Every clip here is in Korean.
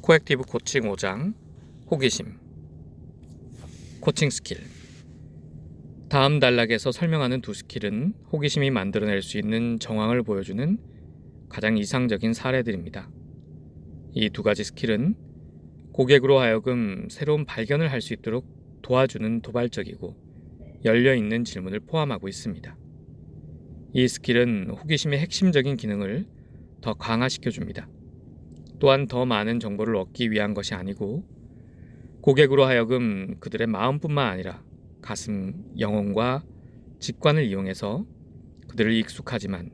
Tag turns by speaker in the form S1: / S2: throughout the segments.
S1: 코액티브 코칭 5장 호기심 코칭 스킬 다음 단락에서 설명하는 두 스킬은 호기심이 만들어낼 수 있는 정황을 보여주는 가장 이상적인 사례들입니다. 이 두 가지 스킬은 고객으로 하여금 새로운 발견을 할 수 있도록 도와주는 도발적이고 열려 있는 질문을 포함하고 있습니다. 이 스킬은 호기심의 핵심적인 기능을 더 강화시켜 줍니다. 또한 더 많은 정보를 얻기 위한 것이 아니고 고객으로 하여금 그들의 마음뿐만 아니라 가슴, 영혼과 직관을 이용해서 그들을 익숙하지만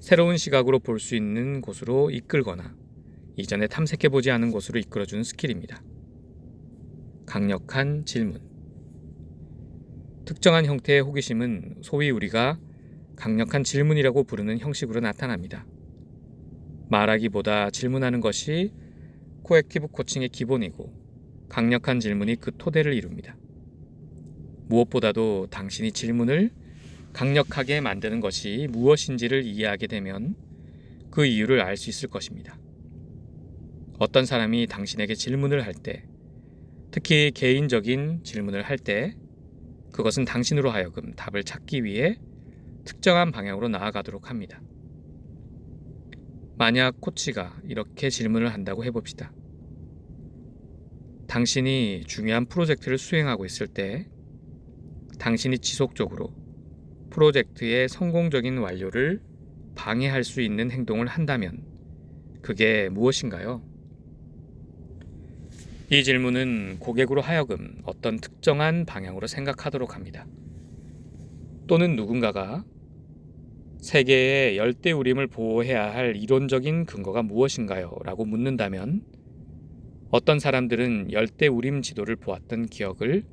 S1: 새로운 시각으로 볼 수 있는 곳으로 이끌거나 이전에 탐색해 보지 않은 곳으로 이끌어주는 스킬입니다. 강력한 질문. 특정한 형태의 호기심은 소위 우리가 강력한 질문이라고 부르는 형식으로 나타납니다. 말하기보다 질문하는 것이 코액티브 코칭의 기본이고 강력한 질문이 그 토대를 이룹니다. 무엇보다도 당신이 질문을 강력하게 만드는 것이 무엇인지를 이해하게 되면 그 이유를 알 수 있을 것입니다. 어떤 사람이 당신에게 질문을 할 때, 특히 개인적인 질문을 할 때, 그것은 당신으로 하여금 답을 찾기 위해 특정한 방향으로 나아가도록 합니다. 만약 코치가 이렇게 질문을 한다고 해봅시다. 당신이 중요한 프로젝트를 수행하고 있을 때, 당신이 지속적으로 프로젝트의 성공적인 완료를 방해할 수 있는 행동을 한다면 그게 무엇인가요? 이 질문은 고객으로 하여금 어떤 특정한 방향으로 생각하도록 합니다. 또는 누군가가 세계의 열대 우림을 보호해야 할 이론적인 근거가 무엇인가요? 라고 묻는다면 어떤 사람들은 열대 우림 지도를 보았던 기억을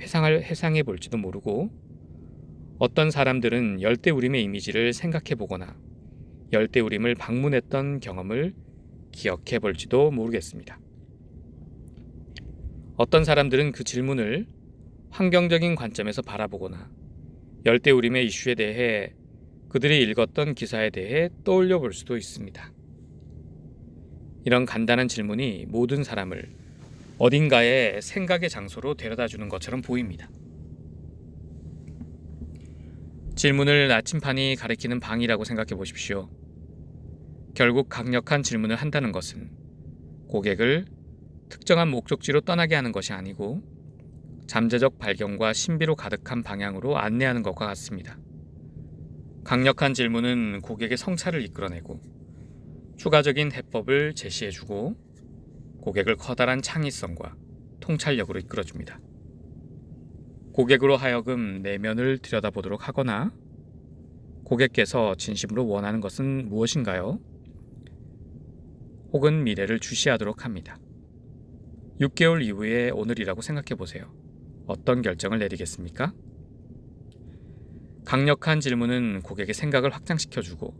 S1: 회상을 회상해 볼지도 모르고 어떤 사람들은 열대 우림의 이미지를 생각해 보거나 열대 우림을 방문했던 경험을 기억해 볼지도 모르겠습니다. 어떤 사람들은 그 질문을 환경적인 관점에서 바라보거나 열대 우림의 이슈에 대해 그들이 읽었던 기사에 대해 떠올려 볼 수도 있습니다. 이런 간단한 질문이 모든 사람을 어딘가에 생각의 장소로 데려다 주는 것처럼 보입니다. 질문을 나침판이 가리키는 방이라고 생각해 보십시오. 결국 강력한 질문을 한다는 것은 고객을 특정한 목적지로 떠나게 하는 것이 아니고 잠재적 발견과 신비로 가득한 방향으로 안내하는 것과 같습니다. 강력한 질문은 고객의 성찰을 이끌어내고 추가적인 해법을 제시해주고 고객을 커다란 창의성과 통찰력으로 이끌어줍니다. 고객으로 하여금 내면을 들여다보도록 하거나 고객께서 진심으로 원하는 것은 무엇인가요? 혹은 미래를 주시하도록 합니다. 6개월 이후의 오늘이라고 생각해 보세요. 어떤 결정을 내리겠습니까? 강력한 질문은 고객의 생각을 확장시켜주고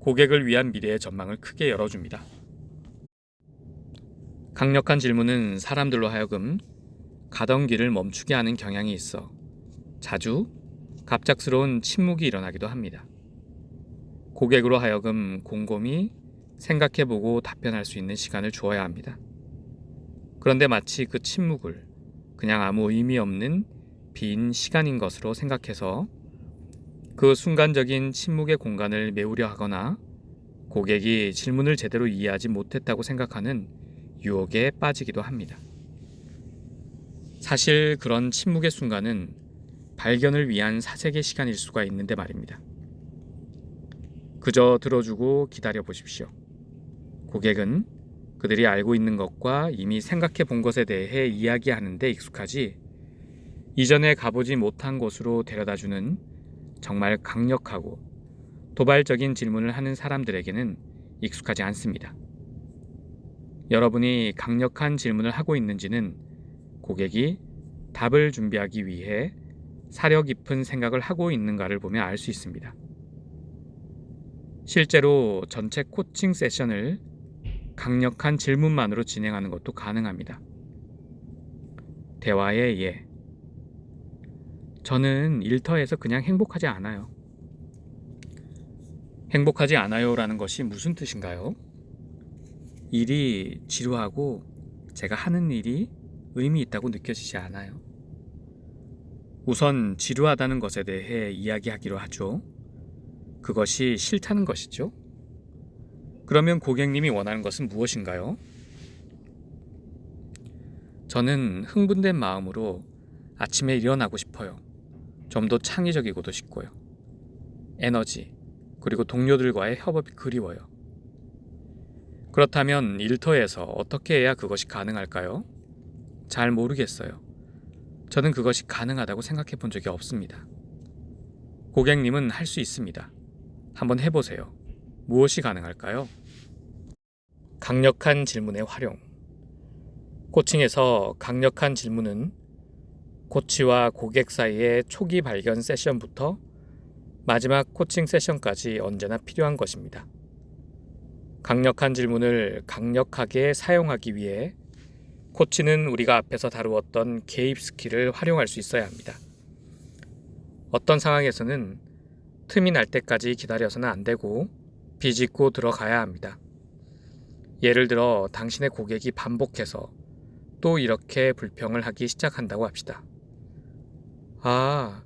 S1: 고객을 위한 미래의 전망을 크게 열어줍니다. 강력한 질문은 사람들로 하여금 가던 길을 멈추게 하는 경향이 있어 자주 갑작스러운 침묵이 일어나기도 합니다. 고객으로 하여금 곰곰이 생각해보고 답변할 수 있는 시간을 주어야 합니다. 그런데 마치 그 침묵을 그냥 아무 의미 없는 빈 시간인 것으로 생각해서 그 순간적인 침묵의 공간을 메우려 하거나 고객이 질문을 제대로 이해하지 못했다고 생각하는 유혹에 빠지기도 합니다. 사실 그런 침묵의 순간은 발견을 위한 사색의 시간일 수가 있는데 말입니다. 그저 들어주고 기다려 보십시오. 고객은 그들이 알고 있는 것과 이미 생각해 본 것에 대해 이야기하는데 익숙하지 이전에 가보지 못한 곳으로 데려다 주는 정말 강력하고 도발적인 질문을 하는 사람들에게는 익숙하지 않습니다. 여러분이 강력한 질문을 하고 있는지는 고객이 답을 준비하기 위해 사려 깊은 생각을 하고 있는가를 보면 알수 있습니다. 실제로 전체 코칭 세션을 강력한 질문만으로 진행하는 것도 가능합니다. 대화의 예. 저는 일터에서 그냥 행복하지 않아요. 행복하지 않아요라는 것이 무슨 뜻인가요? 일이 지루하고 제가 하는 일이 의미 있다고 느껴지지 않아요. 우선 지루하다는 것에 대해 이야기하기로 하죠. 그것이 싫다는 것이죠. 그러면 고객님이 원하는 것은 무엇인가요? 저는 흥분된 마음으로 아침에 일어나고 싶어요. 좀 더 창의적이고도 싶고요. 에너지, 그리고 동료들과의 협업이 그리워요. 그렇다면 일터에서 어떻게 해야 그것이 가능할까요? 잘 모르겠어요. 저는 그것이 가능하다고 생각해 본 적이 없습니다. 고객님은 할 수 있습니다. 한번 해보세요. 무엇이 가능할까요? 강력한 질문의 활용. 코칭에서 강력한 질문은 코치와 고객 사이의 초기 발견 세션부터 마지막 코칭 세션까지 언제나 필요한 것입니다. 강력한 질문을 강력하게 사용하기 위해 코치는 우리가 앞에서 다루었던 개입 스킬을 활용할 수 있어야 합니다. 어떤 상황에서는 틈이 날 때까지 기다려서는 안 되고 비집고 들어가야 합니다. 예를 들어 당신의 고객이 반복해서 또 이렇게 불평을 하기 시작한다고 합시다. 아,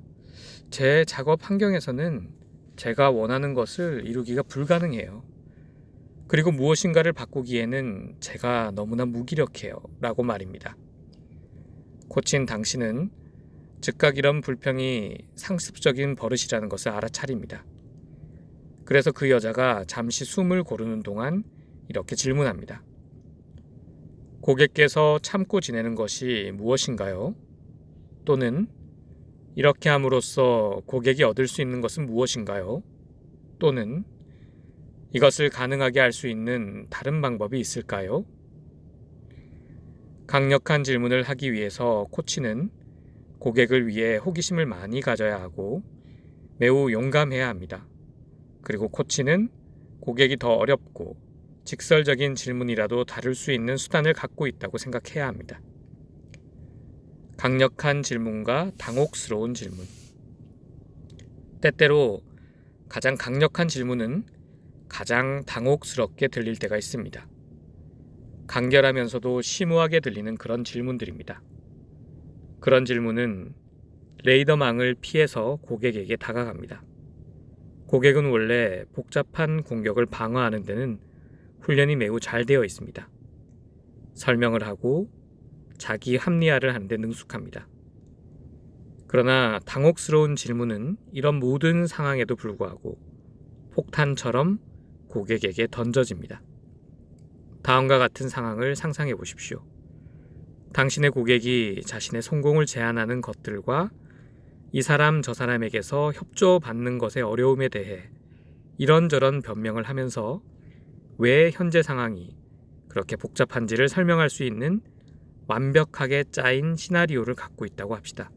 S1: 제 작업 환경에서는 제가 원하는 것을 이루기가 불가능해요. 그리고 무엇인가를 바꾸기에는 제가 너무나 무기력해요. 라고 말입니다. 코친 당신은 즉각 이런 불평이 상습적인 버릇이라는 것을 알아차립니다. 그래서 그 여자가 잠시 숨을 고르는 동안 이렇게 질문합니다. 고객께서 참고 지내는 것이 무엇인가요? 또는 이렇게 함으로써 고객이 얻을 수 있는 것은 무엇인가요? 또는 이것을 가능하게 할 수 있는 다른 방법이 있을까요? 강력한 질문을 하기 위해서 코치는 고객을 위해 호기심을 많이 가져야 하고 매우 용감해야 합니다. 그리고 코치는 고객이 더 어렵고 직설적인 질문이라도 다룰 수 있는 수단을 갖고 있다고 생각해야 합니다. 강력한 질문과 당혹스러운 질문. 때때로 가장 강력한 질문은 가장 당혹스럽게 들릴 때가 있습니다. 간결하면서도 심오하게 들리는 그런 질문들입니다. 그런 질문은 레이더망을 피해서 고객에게 다가갑니다. 고객은 원래 복잡한 공격을 방어하는 데는 훈련이 매우 잘 되어 있습니다. 설명을 하고 자기 합리화를 하는데 능숙합니다. 그러나 당혹스러운 질문은 이런 모든 상황에도 불구하고 폭탄처럼 고객에게 던져집니다. 다음과 같은 상황을 상상해 보십시오. 당신의 고객이 자신의 성공을 제한하는 것들과 이 사람 저 사람에게서 협조받는 것의 어려움에 대해 이런저런 변명을 하면서 왜 현재 상황이 그렇게 복잡한지를 설명할 수 있는 완벽하게 짜인 시나리오를 갖고 있다고 합시다.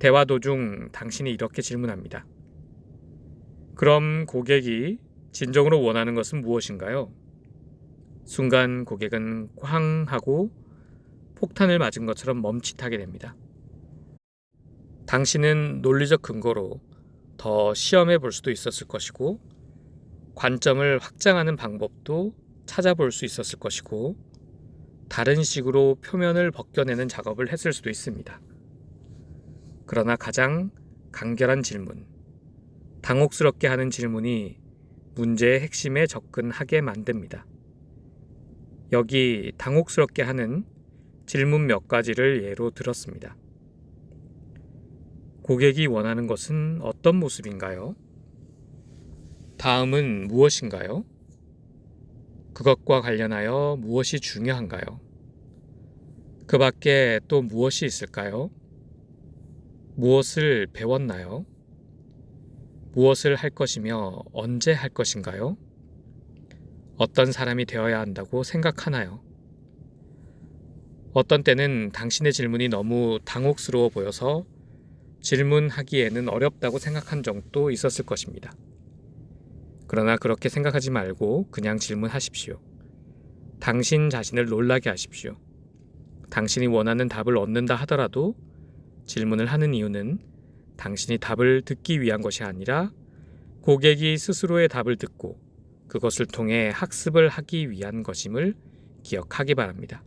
S1: 대화 도중 당신이 이렇게 질문합니다. 그럼 고객이 진정으로 원하는 것은 무엇인가요? 순간 고객은 쾅 하고 폭탄을 맞은 것처럼 멈칫하게 됩니다. 당신은 논리적 근거로 더 시험해 볼 수도 있었을 것이고, 관점을 확장하는 방법도 찾아볼 수 있었을 것이고, 다른 식으로 표면을 벗겨내는 작업을 했을 수도 있습니다. 그러나 가장 간결한 질문, 당혹스럽게 하는 질문이 문제의 핵심에 접근하게 만듭니다. 여기 당혹스럽게 하는 질문 몇 가지를 예로 들었습니다. 고객이 원하는 것은 어떤 모습인가요? 다음은 무엇인가요? 그것과 관련하여 무엇이 중요한가요? 그 밖에 또 무엇이 있을까요? 무엇을 배웠나요? 무엇을 할 것이며 언제 할 것인가요? 어떤 사람이 되어야 한다고 생각하나요? 어떤 때는 당신의 질문이 너무 당혹스러워 보여서 질문하기에는 어렵다고 생각한 적도 있었을 것입니다. 그러나 그렇게 생각하지 말고 그냥 질문하십시오. 당신 자신을 놀라게 하십시오. 당신이 원하는 답을 얻는다 하더라도 질문을 하는 이유는 당신이 답을 듣기 위한 것이 아니라 고객이 스스로의 답을 듣고 그것을 통해 학습을 하기 위한 것임을 기억하기 바랍니다.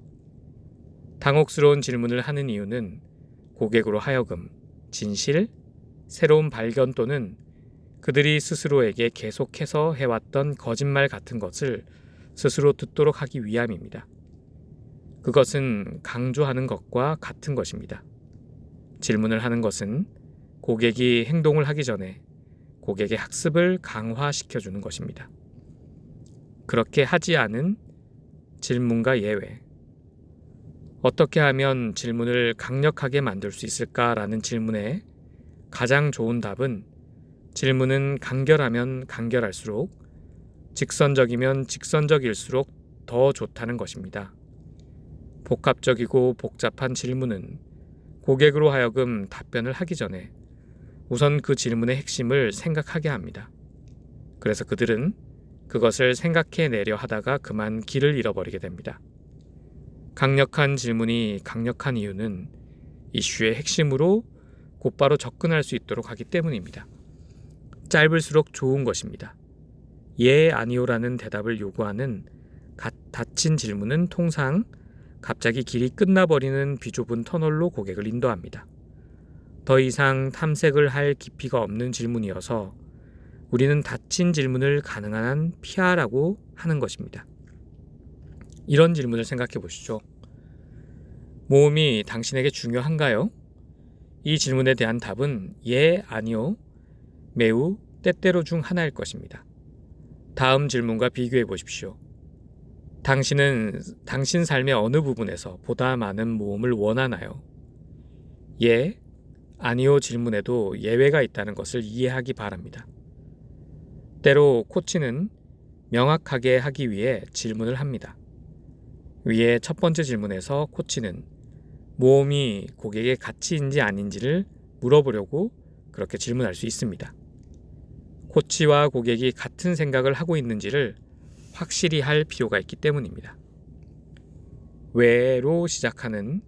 S1: 당혹스러운 질문을 하는 이유는 고객으로 하여금 진실, 새로운 발견 또는 그들이 스스로에게 계속해서 해왔던 거짓말 같은 것을 스스로 듣도록 하기 위함입니다. 그것은 강조하는 것과 같은 것입니다. 질문을 하는 것은 고객이 행동을 하기 전에 고객의 학습을 강화시켜 주는 것입니다. 그렇게 하지 않은 질문과 예외. 어떻게 하면 질문을 강력하게 만들 수 있을까라는 질문에 가장 좋은 답은 질문은 간결하면 간결할수록 직선적이면 직선적일수록 더 좋다는 것입니다. 복합적이고 복잡한 질문은 고객으로 하여금 답변을 하기 전에 우선 그 질문의 핵심을 생각하게 합니다. 그래서 그들은 그것을 생각해 내려 하다가 그만 길을 잃어버리게 됩니다. 강력한 질문이 강력한 이유는 이슈의 핵심으로 곧바로 접근할 수 있도록 하기 때문입니다. 짧을수록 좋은 것입니다. 예, 아니오라는 대답을 요구하는 가- 닫힌 질문은 통상 갑자기 길이 끝나버리는 비좁은 터널로 고객을 인도합니다. 더 이상 탐색을 할 깊이가 없는 질문이어서 우리는 닫힌 질문을 가능한 한 피하라고 하는 것입니다. 이런 질문을 생각해 보시죠. 모험이 당신에게 중요한가요? 이 질문에 대한 답은 예, 아니요, 매우 때때로 중 하나일 것입니다. 다음 질문과 비교해 보십시오. 당신은 당신 삶의 어느 부분에서 보다 많은 모험을 원하나요? 예, 아니요 질문에도 예외가 있다는 것을 이해하기 바랍니다. 때로 코치는 명확하게 하기 위해 질문을 합니다. 위에 첫 번째 질문에서 코치는 모험이 고객의 가치인지 아닌지를 물어보려고 그렇게 질문할 수 있습니다. 코치와 고객이 같은 생각을 하고 있는지를 확실히 할 필요가 있기 때문입니다. 왜로 시작하는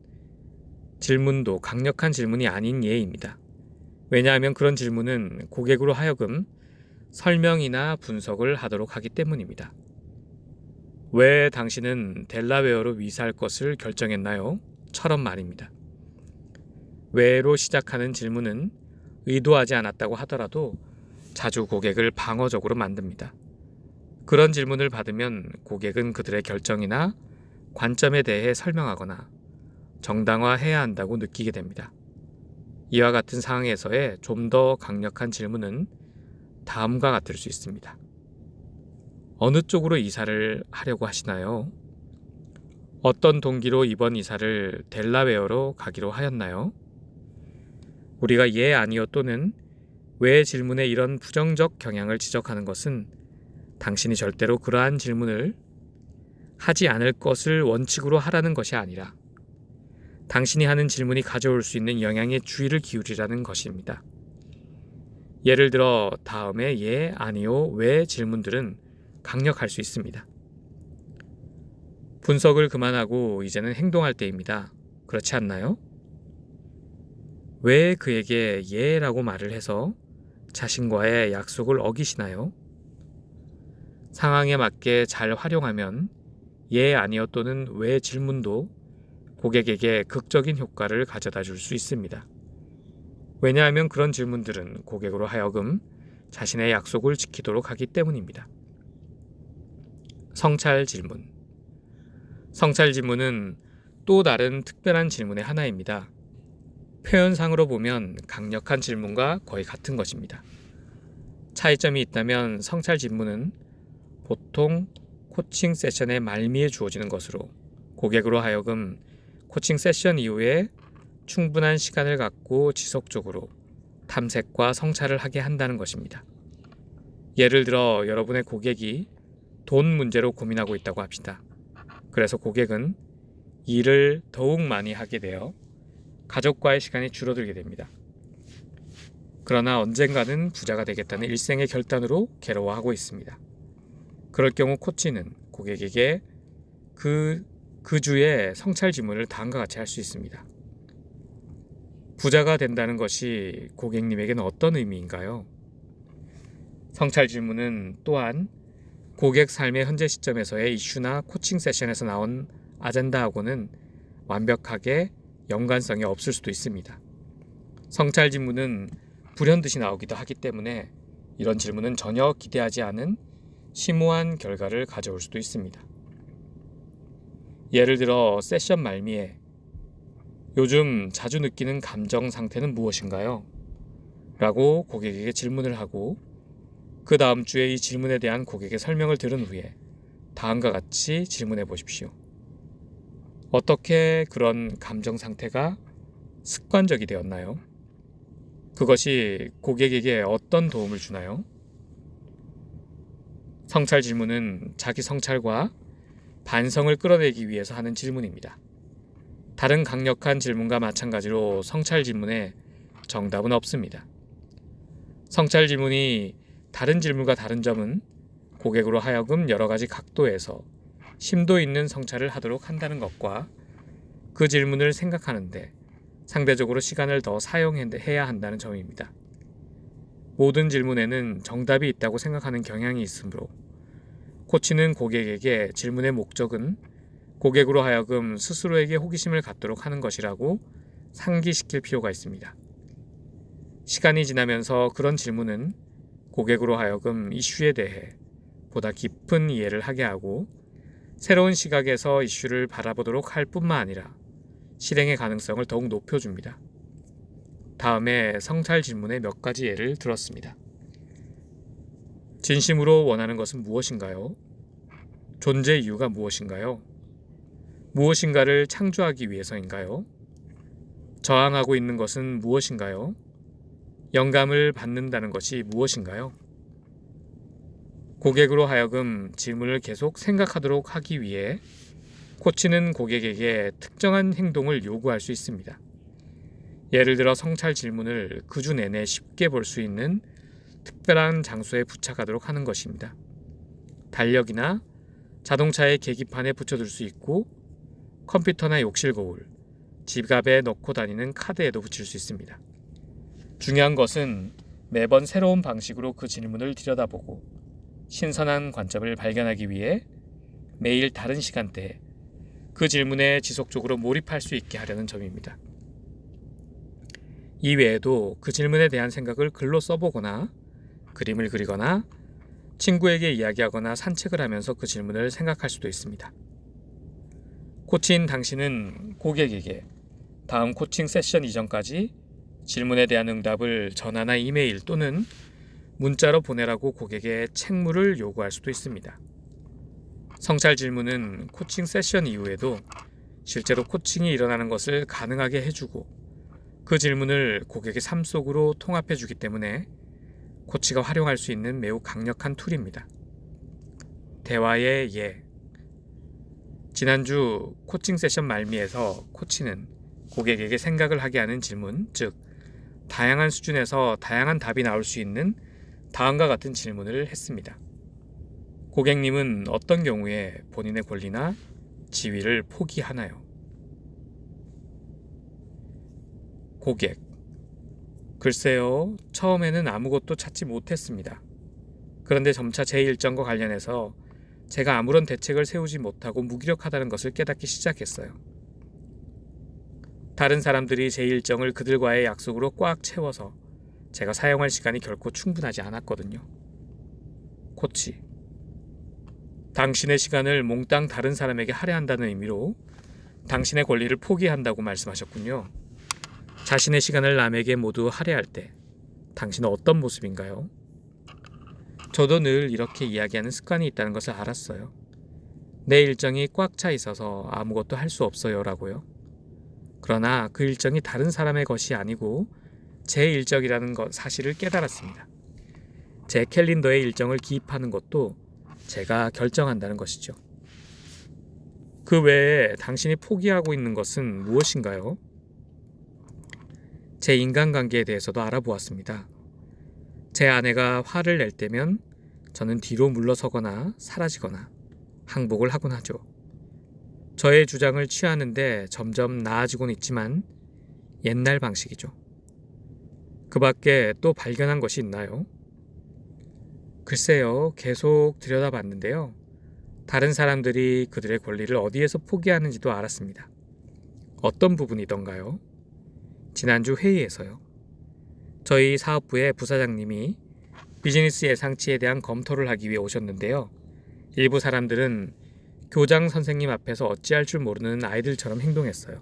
S1: 질문도 강력한 질문이 아닌 예입니다. 왜냐하면 그런 질문은 고객으로 하여금 설명이나 분석을 하도록 하기 때문입니다. 왜 당신은 델라웨어로 위사할 것을 결정했나요? 처럼 말입니다. 왜로 시작하는 질문은 의도하지 않았다고 하더라도 자주 고객을 방어적으로 만듭니다. 그런 질문을 받으면 고객은 그들의 결정이나 관점에 대해 설명하거나 정당화해야 한다고 느끼게 됩니다. 이와 같은 상황에서의 좀 더 강력한 질문은 다음과 같을 수 있습니다. 어느 쪽으로 이사를 하려고 하시나요? 어떤 동기로 이번 이사를 델라웨어로 가기로 하였나요? 우리가 예 아니요 또는 왜 질문에 이런 부정적 경향을 지적하는 것은 당신이 절대로 그러한 질문을 하지 않을 것을 원칙으로 하라는 것이 아니라 당신이 하는 질문이 가져올 수 있는 영향에 주의를 기울이라는 것입니다. 예를 들어 다음에 예, 아니요, 왜 질문들은 강력할 수 있습니다. 분석을 그만하고 이제는 행동할 때입니다. 그렇지 않나요? 왜 그에게 예라고 말을 해서 자신과의 약속을 어기시나요? 상황에 맞게 잘 활용하면 예 아니요 또는 왜 질문도 고객에게 극적인 효과를 가져다 줄 수 있습니다. 왜냐하면 그런 질문들은 고객으로 하여금 자신의 약속을 지키도록 하기 때문입니다. 성찰 질문. 성찰 질문은 또 다른 특별한 질문의 하나입니다. 표현상으로 보면 강력한 질문과 거의 같은 것입니다. 차이점이 있다면 성찰 질문은 보통 코칭 세션의 말미에 주어지는 것으로 고객으로 하여금 코칭 세션 이후에 충분한 시간을 갖고 지속적으로 탐색과 성찰을 하게 한다는 것입니다. 예를 들어 여러분의 고객이 돈 문제로 고민하고 있다고 합시다. 그래서 고객은 일을 더욱 많이 하게 되어 가족과의 시간이 줄어들게 됩니다. 그러나 언젠가는 부자가 되겠다는 일생의 결단으로 괴로워하고 있습니다. 그럴 경우 코치는 고객에게 그, 그 주의 성찰 질문을 다음과 같이 할 수 있습니다. 부자가 된다는 것이 고객님에게는 어떤 의미인가요? 성찰 질문은 또한 고객 삶의 현재 시점에서의 이슈나 코칭 세션에서 나온 아젠다하고는 완벽하게 연관성이 없을 수도 있습니다. 성찰 질문은 불현듯이 나오기도 하기 때문에 이런 질문은 전혀 기대하지 않은 심오한 결과를 가져올 수도 있습니다. 예를 들어 세션 말미에 요즘 자주 느끼는 감정 상태는 무엇인가요? 라고 고객에게 질문을 하고 그 다음 주에 이 질문에 대한 고객의 설명을 들은 후에 다음과 같이 질문해 보십시오. 어떻게 그런 감정 상태가 습관적이 되었나요? 그것이 고객에게 어떤 도움을 주나요? 성찰 질문은 자기 성찰과 반성을 끌어내기 위해서 하는 질문입니다. 다른 강력한 질문과 마찬가지로 성찰 질문에 정답은 없습니다. 성찰 질문이 다른 질문과 다른 점은 고객으로 하여금 여러 가지 각도에서 심도 있는 성찰을 하도록 한다는 것과 그 질문을 생각하는데 상대적으로 시간을 더 사용해야 한다는 점입니다. 모든 질문에는 정답이 있다고 생각하는 경향이 있으므로 코치는 고객에게 질문의 목적은 고객으로 하여금 스스로에게 호기심을 갖도록 하는 것이라고 상기시킬 필요가 있습니다. 시간이 지나면서 그런 질문은 고객으로 하여금 이슈에 대해 보다 깊은 이해를 하게 하고 새로운 시각에서 이슈를 바라보도록 할 뿐만 아니라 실행의 가능성을 더욱 높여줍니다. 다음에 성찰 질문의 몇 가지 예를 들었습니다. 진심으로 원하는 것은 무엇인가요? 존재 이유가 무엇인가요? 무엇인가를 창조하기 위해서인가요? 저항하고 있는 것은 무엇인가요? 영감을 받는다는 것이 무엇인가요? 고객으로 하여금 질문을 계속 생각하도록 하기 위해 코치는 고객에게 특정한 행동을 요구할 수 있습니다. 예를 들어 성찰 질문을 그 주 내내 쉽게 볼 수 있는 특별한 장소에 부착하도록 하는 것입니다. 달력이나 자동차의 계기판에 붙여둘 수 있고 컴퓨터나 욕실 거울, 지갑에 넣고 다니는 카드에도 붙일 수 있습니다. 중요한 것은 매번 새로운 방식으로 그 질문을 들여다보고 신선한 관점을 발견하기 위해 매일 다른 시간대에 그 질문에 지속적으로 몰입할 수 있게 하려는 점입니다. 이외에도 그 질문에 대한 생각을 글로 써보거나 그림을 그리거나 친구에게 이야기하거나 산책을 하면서 그 질문을 생각할 수도 있습니다. 코치인 당신은 고객에게 다음 코칭 세션 이전까지 질문에 대한 응답을 전화나 이메일 또는 문자로 보내라고 고객의 책무를 요구할 수도 있습니다. 성찰 질문은 코칭 세션 이후에도 실제로 코칭이 일어나는 것을 가능하게 해주고 그 질문을 고객의 삶 속으로 통합해 주기 때문에 코치가 활용할 수 있는 매우 강력한 툴입니다. 대화의 예. 지난주 코칭 세션 말미에서 코치는 고객에게 생각을 하게 하는 질문, 즉, 다양한 수준에서 다양한 답이 나올 수 있는 다음과 같은 질문을 했습니다. 고객님은 어떤 경우에 본인의 권리나 지위를 포기하나요? 고객. 글쎄요, 처음에는 아무것도 찾지 못했습니다. 그런데 점차 제 일정과 관련해서 제가 아무런 대책을 세우지 못하고 무기력하다는 것을 깨닫기 시작했어요. 다른 사람들이 제 일정을 그들과의 약속으로 꽉 채워서 제가 사용할 시간이 결코 충분하지 않았거든요. 코치. 당신의 시간을 몽땅 다른 사람에게 할애한다는 의미로 당신의 권리를 포기한다고 말씀하셨군요. 자신의 시간을 남에게 모두 할애할 때 당신은 어떤 모습인가요? 저도 늘 이렇게 이야기하는 습관이 있다는 것을 알았어요. 내 일정이 꽉 차 있어서 아무것도 할 수 없어요 라고요. 그러나 그 일정이 다른 사람의 것이 아니고 제 일정이라는 것 사실을 깨달았습니다. 제 캘린더에 일정을 기입하는 것도 제가 결정한다는 것이죠. 그 외에 당신이 포기하고 있는 것은 무엇인가요? 제 인간관계에 대해서도 알아보았습니다. 제 아내가 화를 낼 때면 저는 뒤로 물러서거나 사라지거나 항복을 하곤 하죠. 저의 주장을 취하는데 점점 나아지곤 있지만 옛날 방식이죠. 그 밖에 또 발견한 것이 있나요? 글쎄요, 계속 들여다봤는데요. 다른 사람들이 그들의 권리를 어디에서 포기하는지도 알았습니다. 어떤 부분이던가요? 지난주 회의에서요. 저희 사업부의 부사장님이 비즈니스 예상치에 대한 검토를 하기 위해 오셨는데요. 일부 사람들은 교장 선생님 앞에서 어찌할 줄 모르는 아이들처럼 행동했어요.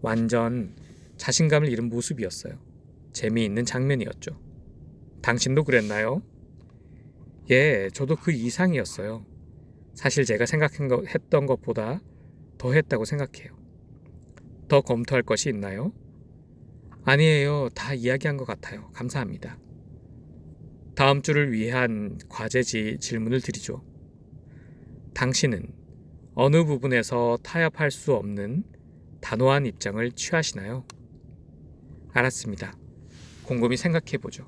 S1: 완전 자신감을 잃은 모습이었어요. 재미있는 장면이었죠. 당신도 그랬나요? 예, 저도 그 이상이었어요. 사실 제가 생각했던 것보다 더 했다고 생각해요. 더 검토할 것이 있나요? 아니에요. 다 이야기한 것 같아요. 감사합니다. 다음 주를 위한 과제지 질문을 드리죠. 당신은 어느 부분에서 타협할 수 없는 단호한 입장을 취하시나요? 알았습니다. 곰곰이 생각해 보죠.